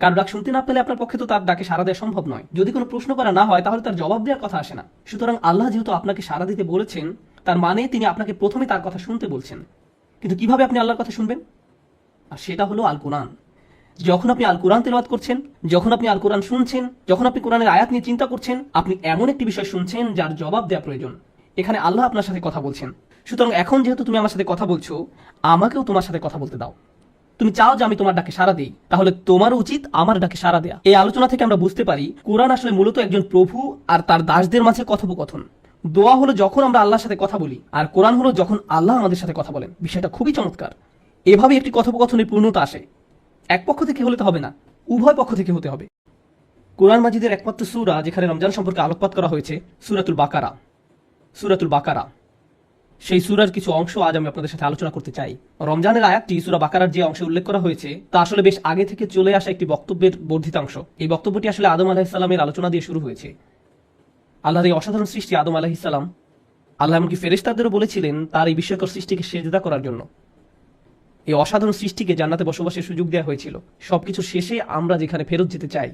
কার ডাক শুনতে না পেলে আপনার পক্ষে তো তার ডাকে সারা দেওয়া সম্ভব নয়। যদি কোনো প্রশ্ন করা না হয়, তাহলে তার জবাব দেওয়ার কথা আসে না। সুতরাং আল্লাহ যেহেতু আপনাকে সারা দিতে বলেছেন, তার মানে তিনি আপনাকে প্রথমে তার কথা শুনতে বলছেন। কিন্তু কীভাবে আপনি আল্লাহর কথা শুনবেন? আর সেটা হলো আল কোরআন যখন আপনি আল কোরআন তেলাওয়াত করছেন, যখন আপনি আল কোরআন শুনছেন, যখন আপনি কোরআনের আয়াত নিয়ে চিন্তা করছেন, আপনি এমন একটি বিষয় শুনছেন যার জবাব দেওয়া প্রয়োজন। এখানে আল্লাহ আপনার সাথে কথা বলছেন। সুতরাং এখন যেহেতু তুমি আমার সাথে কথা বলছো, আমাকেও তোমার সাথে কথা বলতে দাও। তুমি চাও যে আমি তোমার ডাকে সাড়া দিই? তাহলে তোমার উচিত আমার ডাকে সাড়া দেয়া। এই আলোচনা থেকে আমরা বুঝতে পারি, কোরআন আসলে মূলত একজন প্রভু আর তার দাসদের মাঝে কথোপকথন। দোয়া হলো যখন আমরা আল্লাহর সাথে কথা বলি, আর কোরআন হলো যখন আল্লাহ আমাদের সাথে কথা বলেন। বিষয়টা খুবই চমৎকার। এভাবে একটি কথোপকথনের পূর্ণতা আসে। এক পক্ষ থেকে হলে তো হবে না, উভয় পক্ষ থেকে হতে হবে। কোরআন মাজিদের একমাত্র সুরা, যেখানে রমজান সম্পর্কে আলোকপাত করা হয়েছে, সুরাতুল বাকারা। সুরাতুল বাকারা। সেই সুরার কিছু অংশ আজ আমি আপনাদের সাথে আলোচনা করতে চাই। রমজানের আয়াতটি সুরা বাকারার যে অংশে উল্লেখ করা হয়েছে, তা আসলে বেশ আগে থেকে চলে আসা একটি বক্তব্যের বর্ধিতাংশ। এই বক্তব্যটি আসলে আদম আলাহিসাল্লামের আলোচনা দিয়ে শুরু হয়েছে। আল্লাহর এই অসাধারণ সৃষ্টি আদম আলাহিসাল্লাম আল্লাহ এমনকি ফেরেশতাদেরও বলেছিলেন তার এই বিস্ময়কর সৃষ্টিকে সেজদা করার জন্য। এই অসাধারণ সৃষ্টিকে জান্নাতে বসবাসের সুযোগ দেওয়া হয়েছিল। সবকিছু শেষে আমরা যেখানে ফেরত যেতে চাই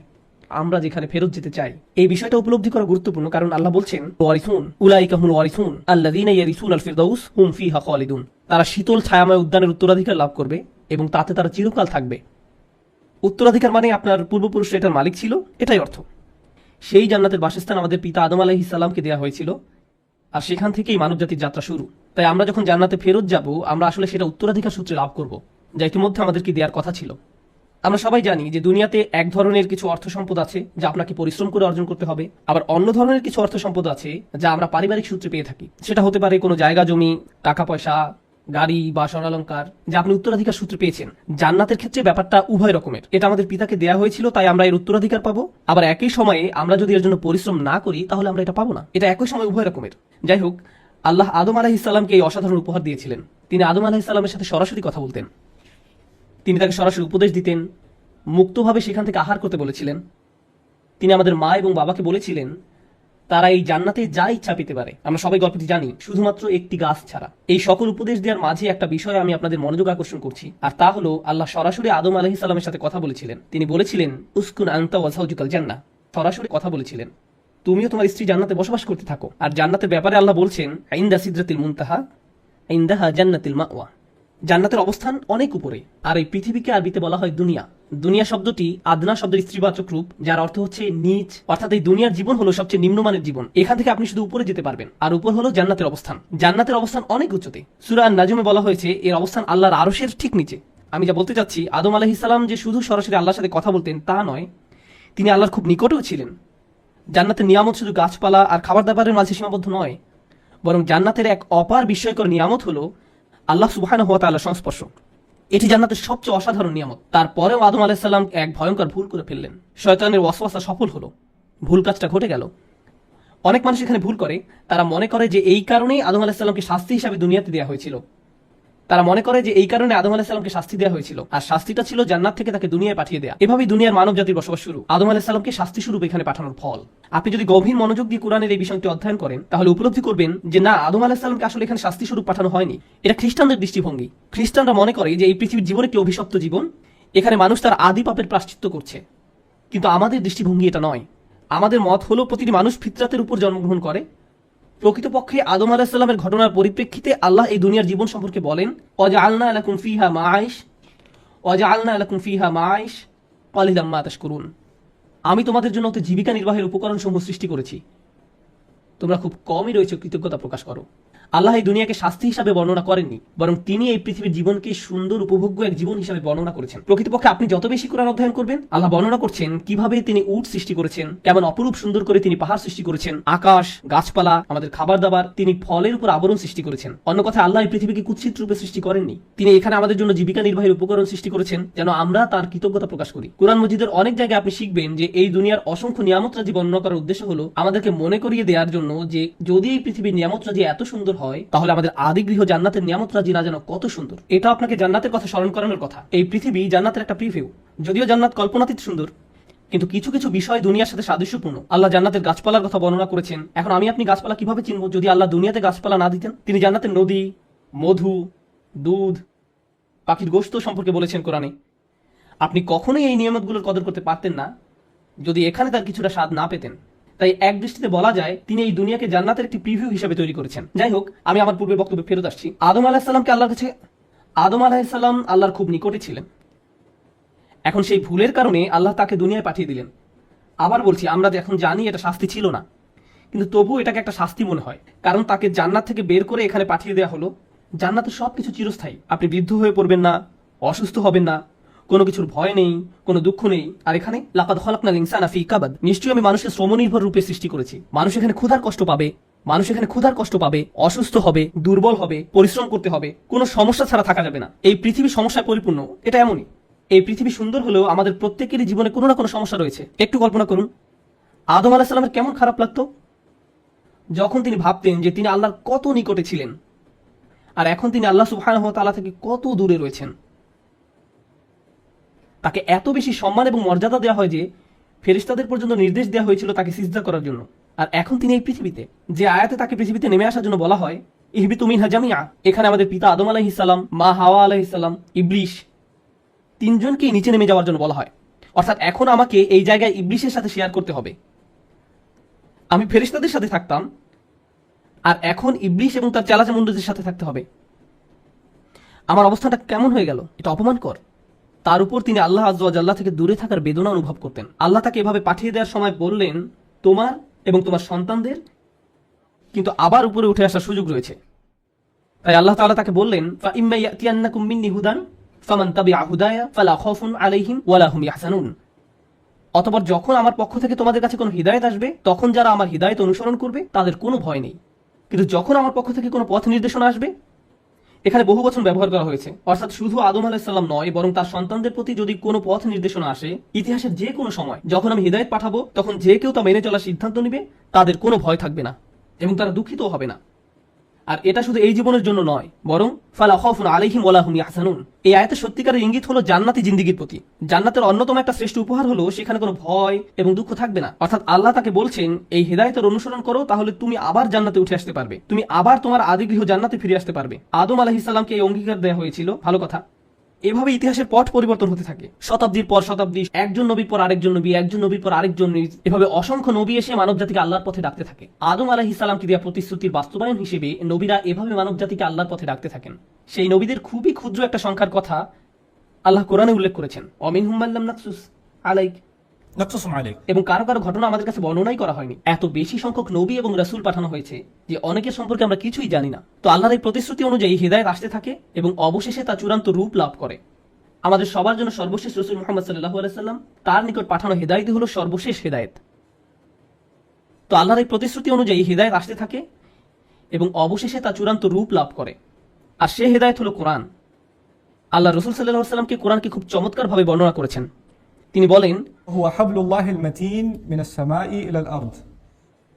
আমরা যেখানে ফেরত যেতে চাই। এই বিষয়টা উপলব্ধি করা গুরুত্বপূর্ণ কারণ আল্লাহ বলছেন, ওয়ারিসুন, উলাইকা ওয়ারিসুন ইয়ারিসুন আল ফিরদাউস, হুম ফিহা খালিদুন। তারা শীতল ছায়াময় উদ্যানের উত্তরাধিকার লাভ করবে এবং তাতে তারা চিরকাল থাকবে। উত্তরাধিকার মানে আপনার পূর্বপুরুষ এটার মালিক ছিল, এটাই অর্থ। সেই জান্নাতের বাসস্থান আমাদের পিতা আদম আলাইহিস সালামকে দেওয়া হয়েছিল, আর সেখান থেকেই মানবজাতির যাত্রা শুরু। তাই আমরা যখন জান্নাতে ফেরত যাব, আমরা আসলে সেটা উত্তরাধিকার সূত্রে লাভ করব, যা ইতিমধ্যে আমাদেরকে দেওয়ার কথা ছিল। আমরা সবাই জানি যে দুনিয়াতে এক ধরনের কিছু অর্থ সম্পদ আছে যা আপনাকে পরিশ্রম করে অর্জন করতে হবে। আবার অন্য ধরনের কিছু অর্থ সম্পদ আছে যা আমরা পারিবারিক সূত্রে পেয়ে থাকি। সেটা হতে পারে কোনো জায়গা, জমি, টাকা, পয়সা, গাড়ি বা স্বর্ণালঙ্কার যা আপনি উত্তরাধিকার সূত্রে পেয়েছেন। জান্নাতের ক্ষেত্রে ব্যাপারটা উভয় রকমের। এটা আমাদের পিতাকে দেয়া হয়েছিল, তাই আমরা এর উত্তরাধিকার পাবো। আবার একই সময়ে আমরা যদি এর জন্য পরিশ্রম না করি, তাহলে আমরা এটা পাবো না। এটা একই সময় উভয় রকমের। যাই হোক, আল্লাহ আদম আলাহিসাল্লামকে এই অসাধারণ উপহার দিয়েছিলেন। তিনি আদম আলাহিসাল্লামের সাথে সরাসরি কথা বলতেন। তিনি তাকে সরাসরি উপদেশ দিতেন। মুক্তভাবে সেখান থেকে আহার করতে বলেছিলেন। তিনি আমাদের মা এবং বাবাকে বলেছিলেন, তারা এই জান্নাতে যা ইচ্ছা পেতে পারে। আমরা সবাই গল্পটি জানি, শুধুমাত্র একটি গাছ ছাড়া। এই সকল উপদেশ দেওয়ার মাঝে একটা বিষয় আমি আপনাদের মনোযোগ আকর্ষণ করছি, আর তা হলো, আল্লাহ সরাসরি আদম আলহি সাল্লামের সাথে কথা বলেছিলেন। তিনি বলেছিলেন, উস্কুন আন্তা ওয়াজাউজুকাল জান্না সরাসরি কথা বলেছিলেন, তুমিও তোমার স্ত্রী জান্নাতে বসবাস করতে থাকো। আর জান্নাতের ব্যাপারে আল্লাহ বলছেন আইন্দা সিদ্রাতিল মুনতাহা আইন্দাহা জান্নাতিল মাওয়া। জান্নাতের অবস্থান অনেক উপরে। আর এই পৃথিবীকে আরবিতে বলা হয় দুনিয়া। দুনিয়া শব্দটি আদনা শব্দের স্ত্রীবাচক রূপ, যার অর্থ হচ্ছে নিচ। অর্থাৎ এই দুনিয়ার জীবন হলো সবচেয়ে নিম্নমানের জীবন। এখান থেকে আপনি শুধু উপরে যেতে পারবেন। আর উপর হলো জান্নাতের অবস্থান। জান্নাতের অবস্থান অনেক উচ্চতে। সুরা নাজমে বলা হয়েছে, এর অবস্থান আল্লাহর আরশের ঠিক নিচে। আমি যা বলতে চাচ্ছি, আদম আলাহিসাল্লাম যে শুধু সরাসরি আল্লাহর সাথে কথা বলতেন তা নয়, তিনি আল্লাহর খুব নিকটেও ছিলেন। জান্নাতের নিয়ামত শুধু গাছপালা আর খাবার দাবারের মাঝে সীমাবদ্ধ নয়, বরং জান্নাতের এক অপার বিস্ময়কর নিয়ামত হলো আল্লাহ সুবাহান হওয়া তাল্লাহ সংস্পর্শ এটি জান্নাতের সবচেয়ে অসাধারণ নিয়ামত। তারপরেও আদম আলাহিসাল্লাম এক ভয়ঙ্কর ভুল করে ফেললেন। শয়তানের ওয়াসওয়াসা সফল হলো। ভুল কাজটা ঘটে গেল। অনেক মানুষ এখানে ভুল করে। তারা মনে করে যে এই কারণেই আদম আলাহিসাল্লামকে শাস্তি হিসাবে দুনিয়াতে দেওয়া হয়েছিল। তারা মনে করে যে এই কারণে আদম আলাহিসাল্লামকে শাস্তি দেওয়া হয়েছিল। আর শাস্তিটা ছিল জান্নাত থেকে তাকে দুনিয়ায় পাঠিয়ে দেয়া। এভাবেই দুনিয়ার মানব জাতির বসবাস শুরু। আদম আলাহিসাল্লামকে শাস্তি স্বরূপ এখানে পাঠানোর ফল। আপনি যদি গভীর মনোযোগ দিয়ে কোরআনের এই বিষয়টি অধ্যয়ন করেন, তাহলে উপলব্ধি করবেন যে না, আদম আলাহিসাল্লামকে আসলে এখানে শাস্তি স্বরূপ পাঠানো হয়নি। এটা খ্রিস্টানদের দৃষ্টিভঙ্গি। খ্রিস্টানরা মনে করে যে এই পৃথিবীর জীবন একটি অভিশপ্ত জীবন, এখানে মানুষ তার আদি পাপের প্রাশ্চিত্য করছে। কিন্তু আমাদের দৃষ্টিভঙ্গি এটা নয়। আমাদের মত হলো প্রতিটি মানুষ ফিতরাতের উপর জন্মগ্রহণ করে প্রকৃতপক্ষে আদম আলাহিসাল্লামের ঘটনার পরিপ্রেক্ষিতে আল্লাহ এই দুনিয়ার জীবন সম্পর্কে বলেন অজা আলনা আলাকুম ফিহা মাইশ অজা আলনা আলাকুম ফিহা মাইশ অলিদাম মাতাস করুন আমি তোমাদের জন্য জীবিকা নির্বাহের উপকরণ সমূহ সৃষ্টি করেছি। তোমরা খুব কমই রয়েছে কৃতজ্ঞতা প্রকাশ করো। আল্লাহ এই দুনিয়াকে শাস্তি হিসাবে বর্ণনা করেননি, বরং তিনি এই পৃথিবীর জীবনকে সুন্দর উপভোগ্য এক জীবন হিসাবে বর্ণনা করেছেন। প্রকৃতপক্ষে আপনি যত বেশি কোরআন অধ্যয়ন করবেন, আল্লাহ বর্ণনা করছেন কীভাবে তিনি উট সৃষ্টি করেছেন, কেমন অপরূপ সুন্দর করে তিনি পাহাড় সৃষ্টি করেছেন, আকাশ, গাছপালা, আমাদের খাবার দাবার তিনি ফলের উপর আবরণ সৃষ্টি করেছেন। অন্য কথা, আল্লাহ এই পৃথিবীকে কুৎসিত রূপে সৃষ্টি করেননি। তিনি এখানে আমাদের জন্য জীবিকা নির্বাহের উপকরণ সৃষ্টি করেছেন, যেন আমরা তার কৃতজ্ঞতা প্রকাশ করি। কোরআন মজিদের অনেক জায়গায় আপনি শিখবেন যে এই দুনিয়ার অসংখ্য নিয়ামত রাজি বর্ণনা করার উদ্দেশ্য হলো আমাদেরকে মনে করিয়ে দেওয়ার জন্য যে যদি এই পৃথিবীর নিয়ামত রাজি এত সুন্দর হয়, তাহলে আমাদের আদি গৃহ জান্নাতের নিয়ামত রাজি না যেন কত সুন্দর। এটা আপনাকে জান্নাতের কথা স্মরণ করানোর কথা। এই পৃথিবী জান্নাতের একটা প্রিভিউ যদিও জান্নাত কল্পনাতীত সুন্দর, কিন্তু কিছু কিছু বিষয় দুনিয়ার সাথে সাদৃশ্যপূর্ণ। আল্লাহ জান্নাতের গাছপালার কথা বর্ণনা করেছেন। এখন আমি আপনি গাছপালা কীভাবে চিনব যদি আল্লাহ দুনিয়াতে গাছপালা না দিতেন? তিনি জান্নাতের নদী, মধু, দুধ, পাখির গোস্ত সম্পর্কে বলেছেন কোরআনে। আপনি কখনোই এই নিয়ামতগুলোর কদর করতে পারতেন না, যদি এখানে তার কিছুটা স্বাদ না পেতেন। তাই এক দৃষ্টিতে বলা যায়, তিনি এই দুনিয়াকে জান্নাতের একটি প্রিভিউ হিসেবে তৈরি করেছেন। যাই হোক, আমি আমার পূর্বে বক্তব্যে ফেরত আসছি। আদম আলাহিসাল্লামকে আল্লাহর কাছে, আদম আলাহিসাল্লাম আল্লাহর খুব নিকটে ছিলেন। এখন সেই ভুলের কারণে আল্লাহ তাকে দুনিয়ায় পাঠিয়ে দিলেন। আবার বলছি, আমরা এখন জানি এটা শাস্তি ছিল না, কিন্তু তবু এটাকে একটা শাস্তি মনে হয়। কারণ তাকে জান্নাত থেকে বের করে এখানে পাঠিয়ে দেওয়া হলো। জান্নাতে সবকিছু চিরস্থায়ী। আপনি বৃদ্ধ হয়ে পড়বেন না, অসুস্থ হবেন না কোনো কিছুর ভয় নেই, কোনো দুঃখ নেই। আর এখানে, লাকাদ খলাকনাল ইনসানা ফি কাবাদ। নিশ্চয়ই আমি মানুষকে শ্রমনির্ভর রূপে সৃষ্টি করেছি। মানুষ এখানে ক্ষুধার কষ্ট পাবে, মানুষ এখানে ক্ষুধার কষ্ট পাবে, অসুস্থ হবে, দুর্বল হবে, পরিশ্রম করতে হবে, কোনো সমস্যা ছাড়া থাকা যাবে না। এই পৃথিবী সমস্যায় পরিপূর্ণ, এটা এমনই। এই পৃথিবী সুন্দর হলেও আমাদের প্রত্যেকেরই জীবনে কোনো না কোনো সমস্যা রয়েছে। একটু কল্পনা করুন, আদম আলাহিসাল্লামের কেমন খারাপ লাগতো? যখন তিনি ভাবতেন যে তিনি আল্লাহর কত নিকটে ছিলেন, আর এখন তিনি আল্লাহ সুবহানাহু ওয়া তাআলা থেকে কত দূরে রয়েছেন। তাকে এত বেশি সম্মান এবং মর্যাদা দেওয়া হয় যে ফেরিস্তাদের পর্যন্ত নির্দেশ দেওয়া হয়েছিল তাকে সিজদা করার জন্য। আর এখন তিনি এই পৃথিবীতে, যে আয়াতে তাকে পৃথিবীতে নেমে আসার জন্য বলা হয় ইহবি তুমিন হাজামিয়া এখানে আমাদের পিতা আদম আলাইহিসাল্লাম মা হাওয়া আলাইহিসাল্লাম ইবলিশ তিনজনকেই নিচে নেমে যাওয়ার জন্য বলা হয়। অর্থাৎ এখন আমাকে এই জায়গায় ইবলিশের সাথে শেয়ার করতে হবে। আমি ফেরিস্তাদের সাথে থাকতাম, আর এখন ইবলিশ এবং তার চালাচামুন্ডদের সাথে থাকতে হবে। আমার অবস্থাটা কেমন হয়ে গেল? এটা অপমানকর তার উপর তিনি আল্লাহ আজ্লাহ থেকে দূরে থাকার বেদনা অনুভব করতেন। আল্লাহ তাকে এভাবে পাঠিয়ে দেওয়ার সময় বললেন, তোমার এবং তোমার সন্তানদের কিন্তু আবার উপরে উঠে আসার সুযোগ রয়েছে। তাই আল্লাহ তালা তাকে বললেন হুদান আহুদায়া ফালা খফুন অতপর যখন আমার পক্ষ থেকে তোমাদের কাছে কোনো হৃদায়ত আসবে, তখন যারা আমার হৃদায়ত অনুসরণ করবে, তাদের কোনো ভয় নেই। কিন্তু যখন আমার পক্ষ থেকে কোনো পথ নির্দেশনা আসবে এখানে বহু বছর ব্যবহার করা হয়েছে। অর্থাৎ শুধু আদম আলাহিসাল্লাম নয়, বরং তার সন্তানদের প্রতি যদি কোনো পথ নির্দেশনা আসে, ইতিহাসের যে কোনো সময় যখন আমি হৃদায়ত পাঠাবো, তখন যে কেউ তা মেনে চলার সিদ্ধান্ত নিবে, তাদের কোনো ভয় থাকবে না এবং তারা দুঃখিতও হবে না। আর এটা শুধু এই জীবনের জন্য নয়, বরং ফালা খফুন আলাইহিম ওয়ালা আসানুন এই আয়াতের সত্যিকারের ইঙ্গিত হলো জান্নাতি জিন্দিগির প্রতি। জান্নাতের অন্যতম একটা শ্রেষ্ঠ উপহার হলো সেখানে কোনো ভয় এবং দুঃখ থাকবে না। অর্থাৎ আল্লাহ তাকে বলছেন, এই হেদায়তের অনুসরণ করো, তাহলে তুমি আবার জান্নাতে উঠে আসতে পারবে। তুমি আবার তোমার আদিগৃহ জান্নাতে ফিরে আসতে পারবে। আদম আলাহিসাল্লামকে এই অঙ্গীকার দেওয়া হয়েছিল। ভালো কথা। এভাবে ইতিহাসের পট পরিবর্তন হতে থাকে। শতাব্দীর পর শতাব্দী, একজন নবীর পর আরেকজন নবী, একজন নবীর পর আরেকজন এভাবে অসংখ্য নবী এসে মানব জাতিকে আল্লাহর পথে ডাকতে থাকে। আদম আলাহি সালামকে দেওয়া প্রতিশ্রুতির বাস্তবায়ন হিসেবে নবীরা এভাবে মানব জাতিকে আল্লাহর পথে ডাকতে থাকেন। সেই নবীদের খুবই ক্ষুদ্র একটা সংখ্যার কথা আল্লাহ কোরআনে উল্লেখ করেছেন। অমিন হুম্মাল্লাম নাকসুস আলাইক। এবং কারও কারও ঘটনা আমাদের কাছে বর্ণনাই করা হয়নি। এত বেশি সংখ্যক নবী এবং রাসূল পাঠানো হয়েছে যে অনেকের সম্পর্কে আমরা কিছুই জানি না। তো আল্লাহর এই প্রতিশ্রুতি অনুযায়ী হৃদায়ত আসতে থাকে এবং অবশেষে তা চূড়ান্ত রূপ লাভ করে। আমাদের সবার জন্য সর্বশেষ রসুল মোহাম্মদ সাল্লাহ আলাইসাল্লাম তার নিকট পাঠানো হেদায়তই হলো সর্বশেষ হেদায়েত তো আল্লাহর এই প্রতিশ্রুতি অনুযায়ী হৃদায়ত আসতে থাকে এবং অবশেষে তা চূড়ান্ত রূপ লাভ করে। আর সে হেদায়ত হলো কোরআন। আল্লাহ রসুল সাল্লাহ সাল্লামকে কোরআনকে খুব চমৎকারভাবে বর্ণনা করেছেন। তিনি বলেন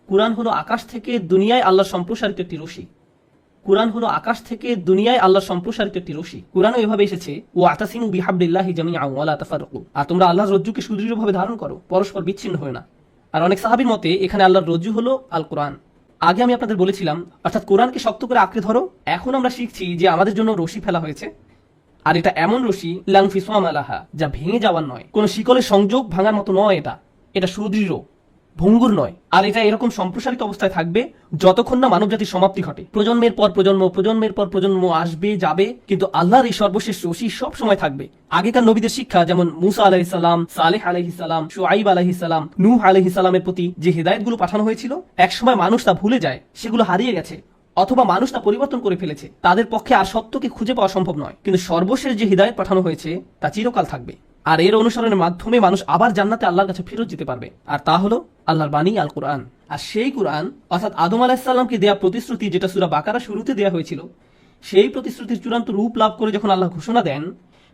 কুরআন হলো আকাশ থেকে দুনিয়ায় আল্লাহ সম্প্রসারিত একটি রশি। কুরআন হলো আকাশ থেকে দুনিয়ায় আল্লাহ সম্প্রসারিত একটি রশি। কুরআনও এভাবে এসেছে ও আতাসিনু বিহাবলিল্লাহি জামিআ ওয়া লা তাফারুকু আর তোমরা আল্লাহর রজ্জুকে সুদৃঢ়ভাবে ধারণ করো পরস্পর বিচ্ছিন্ন হয় না। আর অনেক সাহাবীর মতে এখানে আল্লাহর রজ্জু হলো আল কোরআন আগে আমি আপনাদের বলেছিলাম অর্থাৎ কোরআনকে শক্ত করে আঁকড়ে ধরো এখন আমরা শিখছি যে আমাদের জন্য রশি ফেলা হয়েছে। আর এটা এমন রশি লাংফি সোয়ামালাহা যা ভেঙে যাওয়ার নয়। কোনো শিকলের সংযোগ ভাঙার মতো নয় এটা। এটা সুদৃঢ়, ভঙ্গুর নয়। আর এটা এরকম সম্প্রসারিত অবস্থায় থাকবে যতক্ষণ না মানবজাতির সমাপ্তি ঘটে। প্রজন্মের পর প্রজন্ম, প্রজন্মের পর প্রজন্ম আসবে, যাবে, কিন্তু আল্লাহর এই সর্বশেষ রশি সব সময় থাকবে। আগেকার নবীদের শিক্ষা যেমন মুসা আলাহিসাল্লাম সালেহ আলাহিসাল্লাম শুআইব আলাহিসাল্লাম নূহ আলাহিসাল্লামের প্রতি যে হেদায়তগুলো পাঠানো হয়েছিল, একসময় মানুষ তা ভুলে যায়, সেগুলো হারিয়ে গেছে। অথবা মানুষ তা পরিবর্তন করে ফেলেছে, তাদের পক্ষে আর সত্যকে খুঁজে পাওয়া সম্ভব নয়। কিন্তু সর্বশেষ যে হৃদায়ত পাঠানো হয়েছে, তা চিরকাল থাকবে। আর এর অনুসরণের মাধ্যমে মানুষ আবার জান্নাতে আল্লাহর কাছে ফেরত যেতে পারবে। আর তা হলো আল্লাহর বাণী আল কোরআন। আর সেই কোরআন, অর্থাৎ আদম আলাহিসাল্লামকে দেয়া প্রতিশ্রুতি, যেটা সুরা বাকারা শুরুতে দেওয়া হয়েছিল, সেই প্রতিশ্রুতির চূড়ান্ত রূপ লাভ করে যখন আল্লাহ ঘোষণা দেন,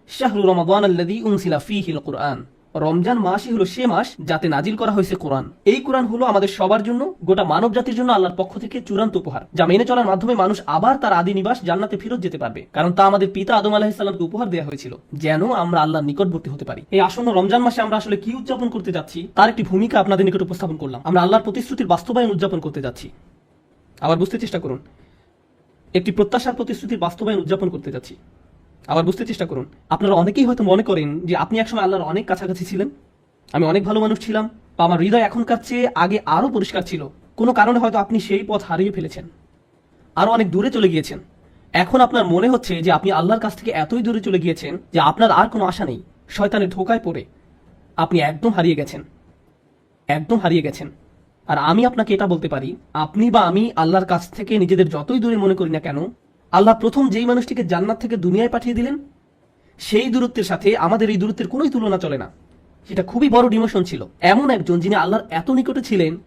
শাহরু রমাদান আল্লাযী উনসিলা ফীহিল কোরআন। রমজান মাসই হলো সে মাস যাতে নাজিল করা হয়েছে কোরআন। এই কোরআন হলো আমাদের সবার জন্য, গোটা মানব জাতির জন্য আল্লাহর পক্ষ থেকে চূড়ান্ত উপহার, যা মেনে চলার মাধ্যমে মানুষ আবার তার আদি নিবাস জান্নাতে ফেরত যেতে পারবে, কারণ তা আমাদের পিতা আদম আলাহিসাল্লামকে উপহার দেওয়া হয়েছিল, যেন আমরা আল্লাহর নিকটবর্তী হতে পারি। এই আসন্ন রমজান মাসে আমরা আসলে কি উদযাপন করতে যাচ্ছি, তার একটি ভূমিকা আপনাদের নিকট উপস্থাপন করলাম। আমরা আল্লাহর প্রতিশ্রুতির বাস্তবায়ন উদযাপন করতে যাচ্ছি। আবার বুঝতে চেষ্টা করুন, একটি প্রত্যাশার প্রতিশ্রুতির বাস্তবায়ন উদযাপন করতে যাচ্ছি। আবার বুঝতে চেষ্টা করুন, আপনারা অনেকেই হয়তো মনে করেন যে আপনি একসময় আল্লাহর অনেক কাছাকাছি ছিলেন। আমি অনেক ভালো মানুষ ছিলাম, বা আমার হৃদয় এখনকার চেয়ে আগে আরও পরিষ্কার ছিল। কোনো কারণে হয়তো আপনি সেই পথ হারিয়ে ফেলেছেন আরও অনেক দূরে চলে গিয়েছেন। এখন আপনার মনে হচ্ছে যে আপনি আল্লাহর কাছ থেকে এতই দূরে চলে গিয়েছেন যে আপনার আর কোনো আশা নেই, শয়তানের ধোকায় পড়ে। আপনি একদম হারিয়ে গেছেন, একদম হারিয়ে গেছেন। আর আমি আপনাকে এটা বলতে পারি, আপনি বা আমি আল্লাহর কাছ থেকে নিজেদের যতই দূরে মনে করি না কেন আল্লাহ প্রথম যেই মানুষটিকে জান্নাত থেকে দুনিয়ায় পাঠিয়ে দিলেন, সেই দূরত্বের সাথে আমাদের এই দূরত্বের কোনোই তুলনা চলে না। সেটা খুবই বড় ডিমোশন ছিল। এমন একজন যিনি আল্লাহর এত নিকটে ছিলেন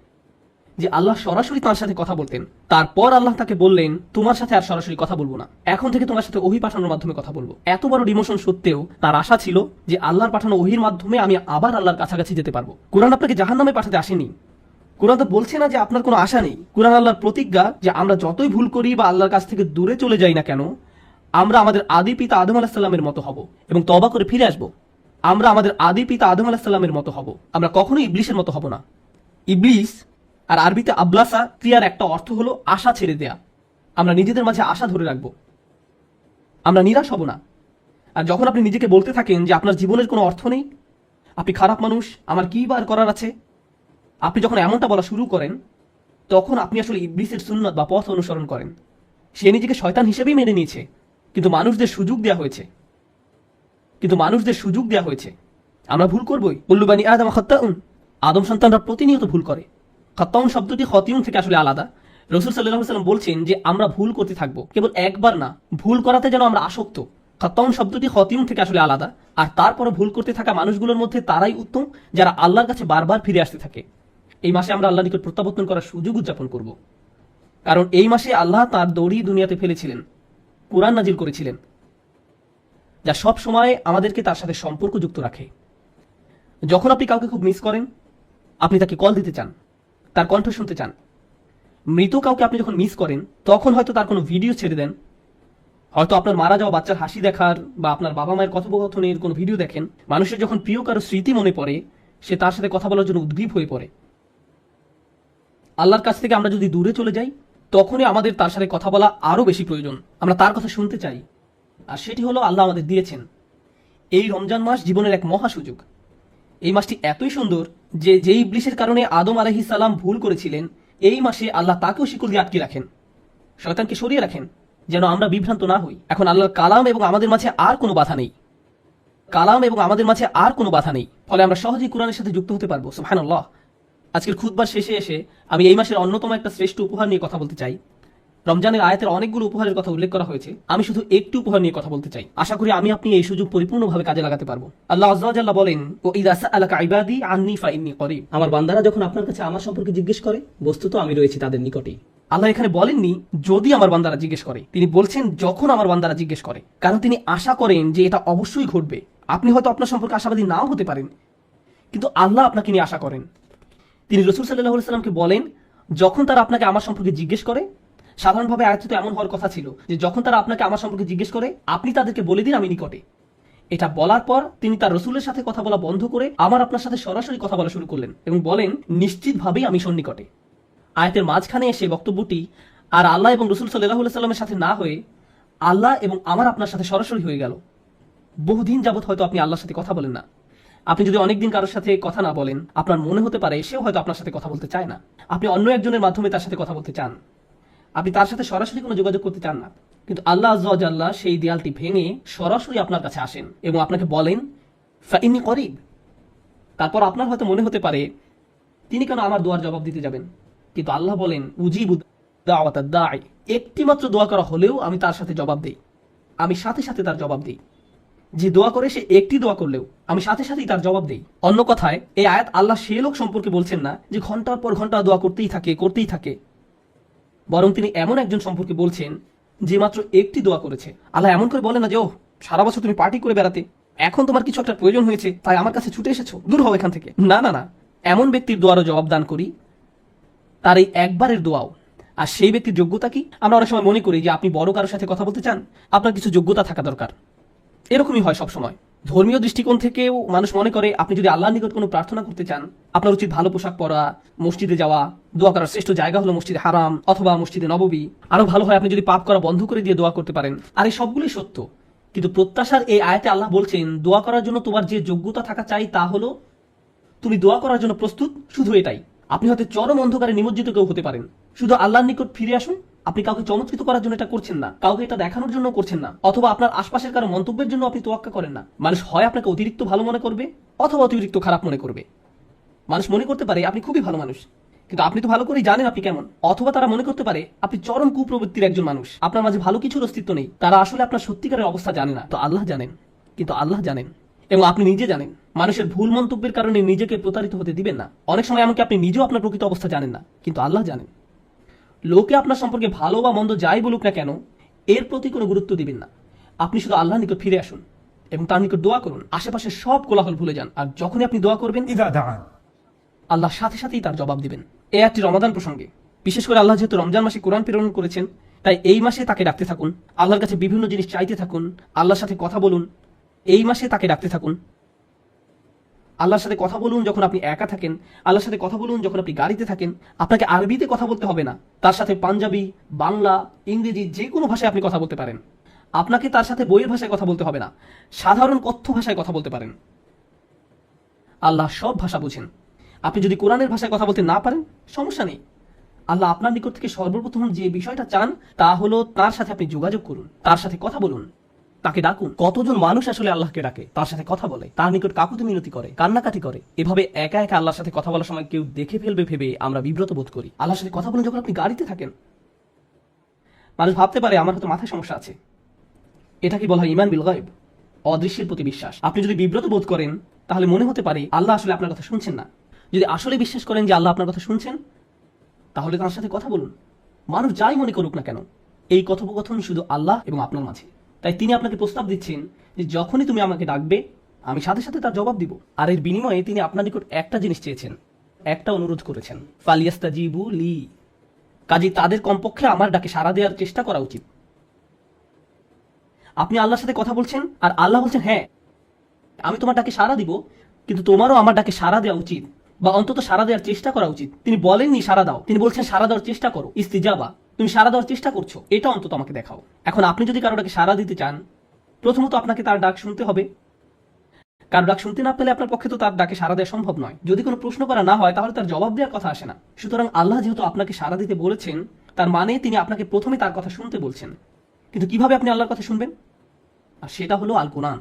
যে আল্লাহ সরাসরি তার সাথে কথা বলতেন। তারপর আল্লাহ তাকে বললেন, তোমার সাথে আর সরাসরি কথা বলব না। এখন থেকে তোমার সাথে ওহি পাঠানোর মাধ্যমে কথা বলব। এত বড় ডিমোশন সত্ত্বেও তার আশা ছিল যে আল্লাহর পাঠানো ওহির মাধ্যমে আমি আবার আল্লাহর কাছাকাছি যেতে পারব। কোরআন আপনাকে জাহান নামে পাঠাতে আসেনি। কোরআন তো বলছে না যে আপনার কোনো আশা নেই। কোরআন আল্লাহর প্রতিজ্ঞা যে আমরা যতই ভুল করি বা আল্লাহর কাছ থেকে দূরে চলে যাই না কেন, আমরা আমাদের আদি পিতা আদম আলাহিসাল্লামের মতো হব এবং তবা করে ফিরে আসব। আমরা আমাদের আদি পিতা আদম আলাহিসাল্লামের মতো হব। আমরা কখনোই ইবলিশের মতো হব না। ইবলিস আর আরবিতে আবলাসা ক্রিয়ার একটা অর্থ হলো আশা ছেড়ে দেয়া। আমরা নিজেদের মাঝে আশা ধরে রাখব। আমরা নিরাশ হব না। আর যখন আপনি নিজেকে বলতে থাকেন যে আপনার জীবনের কোনো অর্থ নেই, আপনি খারাপ মানুষ, আমার কি বার করার আছে? আপনি যখন এমনটা বলা শুরু করেন, তখন আপনি আসলে ইবলিসের সুন্নত বা পথ অনুসরণ করেন। সে নিজেকে শয়তান হিসেবেই মেনে নিয়েছে, কিন্তু মানুষদের সুযোগ দেওয়া হয়েছে। কিন্তু মানুষদের সুযোগ দেওয়া হয়েছে। আমরা ভুল করবই। উল্লুবানি আদম খত্তাউন, আদম সন্তানরা প্রতিনিয়ত ভুল করে। খত্তাউন শব্দটি খতিউন থেকে আসলে আলাদা। রসুল সাল্লাহ সাল্লাম বলছেন যে, আমরা ভুল করতে থাকব। কেবল একবার না, ভুল করাতে যেন আমরা আসক্ত। খত্তাউন শব্দটি খতিউন থেকে আসলে আলাদা। আর তারপরে ভুল করতে থাকা মানুষগুলোর মধ্যে তারাই উত্তম, যারা আল্লাহর কাছে বারবার ফিরে আসতে থাকে। এই মাসে আমরা আল্লাহ নিকট প্রত্যাবর্তন করার সুযোগ উদযাপন করব। কারণ এই মাসে আল্লাহ তার দড়ি দুনিয়াতে ফেলেছিলেন, কোরআন নাজিল করেছিলেন, যা সব সময় আমাদেরকে তার সাথে সম্পর্ক যুক্ত রাখে। যখন আপনি কাউকে খুব মিস করেন, আপনি তাকে কল দিতে চান, তার কণ্ঠ শুনতে চান, মৃত কাউকে আপনি যখন মিস করেন, তখন হয়তো তার কোনো ভিডিও ছেড়ে দেন, হয়তো আপনার মারা যাওয়া বাচ্চার হাসি দেখার বা আপনার বাবা মায়ের কথোপকথনের কোনো ভিডিও দেখেন, মানুষের যখন প্রিয় কারও স্মৃতি মনে পড়ে, সে তার সাথে কথা বলার জন্য উদ্গ্রীব হয়ে পড়ে। আল্লাহর কাছ থেকে আমরা যদি দূরে চলে যাই, তখনই আমাদের তার সাথে কথা বলা আরও বেশি প্রয়োজন। আমরা তার কথা শুনতে চাই। আর সেটি হলো আল্লাহ আমাদের দিয়েছেন। এই রমজান মাস জীবনের এক মহা সুযোগ। এই মাসটি এতই সুন্দর যে যেই ইবলিশের কারণে আদম আলহি সালাম ভুল করেছিলেন, এই মাসে আল্লাহ তাকেও শিকল দিয়ে আটকে রাখেন। শয়তানকে সরিয়ে রাখেন, যেন আমরা বিভ্রান্ত না হই। এখন আল্লাহর কালাম এবং আমাদের মাঝে আর কোনো বাধা নেই। কালাম এবং আমাদের মাঝে আর কোনো বাধা নেই। ফলে আমরা সহজেই কোরআনের সাথে যুক্ত হতে পারব। সুবহানাল্লাহ। আজকের খুতবার শেষে এসে আমি এই মাসের অন্যতম একটা শ্রেষ্ঠ উপহার নিয়ে কথা বলতে চাই। রমজানের আয়াতের অনেকগুলো উপহারের কথা উল্লেখ করা হয়েছে। আমি শুধু একটি উপহার নিয়ে কথা বলতে চাই। আশা করি আমি আপনি এই সুযোগ পরিপূর্ণভাবে কাজে লাগাতে পারব। আল্লাহ আজ্লাহ বলেন, ও করিব। আমার বান্দারা যখন আপনার কাছে আমার সম্পর্কে জিজ্ঞেস করে, বস্তুত আমি রয়েছি তাদের নিকটেই। আল্লাহ এখানে বলেননি, যদি আমার বান্দারা জিজ্ঞেস করে। তিনি বলছেন, যখন আমার বান্দারা জিজ্ঞেস করে। কারণ তিনি আশা করেন যে এটা অবশ্যই ঘটবে। আপনি হয়তো আপনার সম্পর্কে আশাবাদী নাও হতে পারেন। কিন্তু আল্লাহ আপনাকে নিয়ে আশা করেন। তিনি রসুল সাল্লাহ সাল্লামকে বলেন, যখন তারা আপনাকে আমার সম্পর্কে জিজ্ঞেস করে, সাধারণভাবে আয়াত তো এমন হওয়ার কথা ছিল যে যখন তারা আপনাকে আমার সম্পর্কে জিজ্ঞেস করে, আপনি তাদেরকে বলে দিন আমি নিকটে। এটা বলার পর তিনি তার রসুলের সাথে কথা বলা বন্ধ করে আমার আপনার সাথে সরাসরি কথা বলা শুরু করলেন এবং বলেন, নিশ্চিতভাবেই আমি সন্নিকটে। আয়াতের মাঝখানে এসে বক্তব্যটি, আর আল্লাহ এবং রসুল সাল্লাহ সাল্লামের সাথে না হয়ে আল্লাহ এবং আমার আপনার সাথে সরাসরি হয়ে গেল। বহুদিন যাবৎ হয়তো আপনি আল্লাহর সাথে কথা বলেন না। আপনি যদি অনেকদিন কারোর সাথে কথা না বলেন, আপনার মনে হতে পারে সেও হয়তো আপনার সাথে কথা বলতে চায় না। আপনি অন্য একজনের মাধ্যমে তার সাথে কথা বলতে চান। আপনি তার সাথে সরাসরি কোনো যোগাযোগ করতে চান না। কিন্তু আল্লাহ আল্লাহ সেই দেয়ালটি ভেঙে সরাসরি আপনার কাছে আসেন এবং আপনাকে বলেন ফাইনি করিব। তারপর আপনার হয়তো মনে হতে পারে, তিনি কেন আমার দোয়ার জবাব দিতে যাবেন? কিন্তু আল্লাহ বলেন উজিব দাওয়াত দায় একটি মাত্র দোয়া করা হলেও আমি তার সাথে জবাব দিই। আমি সাথে সাথে তার জবাব দিই। যে দোয়া করে সে একটি দোয়া করলেও আমি সাথে সাথেই তার জবাব দেই। অন্য কথায়, এই আয়াত আল্লাহ সে লোক সম্পর্কে বলছেন না যে ঘণ্টার পর ঘণ্টা দোয়া করতেই থাকে করতেই থাকে। বরং তিনি এমন একজন সম্পর্কে বলছেন যে মাত্র একটি দোয়া করেছে। আল্লাহ এমন করে বলে না যে ও সারা বছর তুমি পার্টি করে বেড়াতে, এখন তোমার কিছু একটা প্রয়োজন হয়েছে, তাই আমার কাছে ছুটে এসেছ, দূর হও এখান থেকে। না না না, এমন ব্যক্তির দোয়ারও জবাব দান করি, তার এই একবারের দোয়াও। আর সেই ব্যক্তির যোগ্যতা কি? আমরা অনেক সময় মনে করি যে আপনি বড় কারোর সাথে কথা বলতে চান, আপনার কিছু যোগ্যতা থাকা দরকার। এরকমই হয় সবসময়। ধর্মীয় দৃষ্টিকোণ থেকেও মানুষ মনে করে, আপনি যদি আল্লাহর নিকট কোনো প্রার্থনা করতে চান, আপনার উচিত ভালো পোশাক পরা, মসজিদে যাওয়া, দোয়া করার শ্রেষ্ঠ জায়গা হলো মসজিদে হারাম অথবা মসজিদে নববী। আরও ভালো হয় আপনি যদি পাপ করা বন্ধ করে দিয়ে দোয়া করতে পারেন। আর এই সবগুলোই সত্য। কিন্তু প্রত্যাশার এই আয়াতে আল্লাহ বলছেন, দোয়া করার জন্য তোমার যে যোগ্যতা থাকা চাই তা হলো, তুমি দোয়া করার জন্য প্রস্তুত, শুধু এটাই। আপনি হয়তো চরম অন্ধকারে নিমজ্জিত কেউ হতে পারেন। শুধু আল্লাহর নিকট ফিরে আসুন আপনি কাউকে চমৎকৃত করার জন্য এটা করছেন না, কাউকে এটা দেখানোর জন্য করছেন না, অথবা আপনার আশপাশের কারও মন্তব্যের জন্য আপনি তোয়াক্কা করেন না। মানুষ হয় আপনাকে অতিরিক্ত ভালো মনে করবে, অথবা অতিরিক্ত খারাপ মনে করবে। মানুষ মনে করতে পারে আপনি খুবই ভালো মানুষ, কিন্তু আপনি তো ভালো করেই জানেন আপনি কেমন, অথবা তারা মনে করতে পারে আপনি চরম কুপ্রবৃত্তির একজন মানুষ। আপনার মাঝে ভালো কিছুর অস্তিত্ব নেই, তারা আসলে আপনার সত্যিকারের অবস্থা জানে না। তো আল্লাহ জানেন, কিন্তু আল্লাহ জানেন, এবং আপনি নিজে জানেন। মানুষের ভুল মন্তব্যের কারণে নিজেকে প্রতারিত হতে দিবেন না। অনেক সময় এমনকি আপনি নিজেও আপনার প্রকৃত অবস্থা জানেন না, কিন্তু আল্লাহ জানেন। লোকে আপনার সম্পর্কে ভালো বা মন্দ যাই বলুক না কেন এর প্রতি কোনো গুরুত্ব দিবেন না। আপনি শুধু আল্লাহ নিকট ফিরে আসুন এবং তার নিকট দোয়া করুন। আশেপাশে সব কোলাহল ভুলে যান আর যখনই আপনি দোয়া করবেন আল্লাহ সাথে সাথেই তার জবাব দিবেন। এ একটি রমাদান প্রসঙ্গে। বিশেষ করে আল্লাহ যেহেতু রমজান মাসে কোরআন প্রেরণ করেছেন তাই এই মাসে তাকে ডাকতে থাকুন। আল্লাহর কাছে বিভিন্ন জিনিস চাইতে থাকুন। আল্লাহর সাথে কথা বলুন। এই মাসে তাকে ডাকতে থাকুন। আল্লাহর সাথে কথা বলুন যখন আপনি একা থাকেন, আল্লাহর সাথে কথা বলুন যখন আপনি গাড়িতে থাকেন, আপনাকে আরবিতে কথা বলতে হবে না। তার সাথে পাঞ্জাবি, বাংলা, ইংরেজি যে কোনো ভাষায় আপনি কথা বলতে পারেন। আপনাকে তার সাথে বইয়ের ভাষায় কথা বলতে হবে না। সাধারণ কথ্য ভাষায় কথা বলতে পারেন। আল্লাহ সব ভাষা বুঝেন। আপনি যদি কোরআনের ভাষায় কথা বলতে না পারেন, সমস্যা নেই। আল্লাহ আপনার নিকট থেকে সর্বপ্রথম যে বিষয়টা চান, তা হলো তার সাথে আপনি যোগাযোগ করুন, তার সাথে কথা বলুন। তাকে ডাকুন। কতজন মানুষ আসলে আল্লাহকে ডাকে? তার সাথে কথা বলে। তার নিকট কাকুতি মিনতি করে, কান্নাকাটি করে। এভাবে একা একা আল্লাহর সাথে কথা বলার সময় কেউ দেখে ফেলবে ভেবে আমরা বিব্রত বোধ করি। আল্লাহর সাথে কথা বলুন যখন আপনি গাড়িতে থাকেন, মানুষ ভাবতে পারে আমার হয়তো মাথায় সমস্যা আছে। এটা কি বলা হয় ইমান বিল গায়েব? অদৃশ্যের প্রতি বিশ্বাস। আপনি যদি বিব্রত বোধ করেন, তাহলে মনে হতে পারে আল্লাহ আসলে আপনার কথা শুনছেন না। যদি আসলে বিশ্বাস করেন যে আল্লাহ আপনার কথা শুনছেন, তাহলে তার সাথে কথা বলুন। মানুষ যাই মনে করুক না কেন, এই কথোপকথন শুধু আল্লাহ এবং আপনার মাঝে। তাই তিনি আপনাকে প্রস্তাব দিচ্ছেন যে যখনই তুমি আমাকে ডাকবে, আমি সাথে সাথে তার জবাব দিব। আর এর বিনিময়ে তিনি আপনার নিকট একটা জিনিস চেয়েছেন, একটা অনুরোধ করেছেন। ফালিয়াস্তা জিবু লি। কাজী তাদের কমপক্ষে আমার ডাকে সাড়া দেওয়ার চেষ্টা করা উচিত। আপনি আল্লাহর সাথে কথা বলছেন, আর আল্লাহ বলছেন হ্যাঁ আমি তোমার ডাকে সাড়া দিব, কিন্তু তোমারও আমার ডাকে সাড়া দেওয়া উচিত, বা অন্তত সাড়া দেওয়ার চেষ্টা করা উচিত। তিনি বলেননি সাড়া দাও, তিনি বলছেন সাড়া দেওয়ার চেষ্টা করো, ইস্তিজাবা। তুমি সারা দেওয়ার চেষ্টা করছ, এটা অন্তত আমাকে দেখাও। এখন আপনি যদি কারও ডাকে সাড়া দিতে চান, প্রথমত আপনাকে তার ডাক শুনতে হবে। কার ডাক শুনতে না পেলে আপনার পক্ষে তো তার ডাকে সারা দেওয়া সম্ভব নয়। যদি কোনো প্রশ্ন করা না হয়, তাহলে তার জবাব দেওয়ার কথা আসে না। সুতরাং আল্লাহ যেহেতু আপনাকে সারা দিতে বলেছেন, তার মানে তিনি আপনাকে প্রথমে তার কথা শুনতে বলছেন। কিন্তু কীভাবে আপনি আল্লাহর কথা শুনবেন? আর সেটা হলো আল কোরআন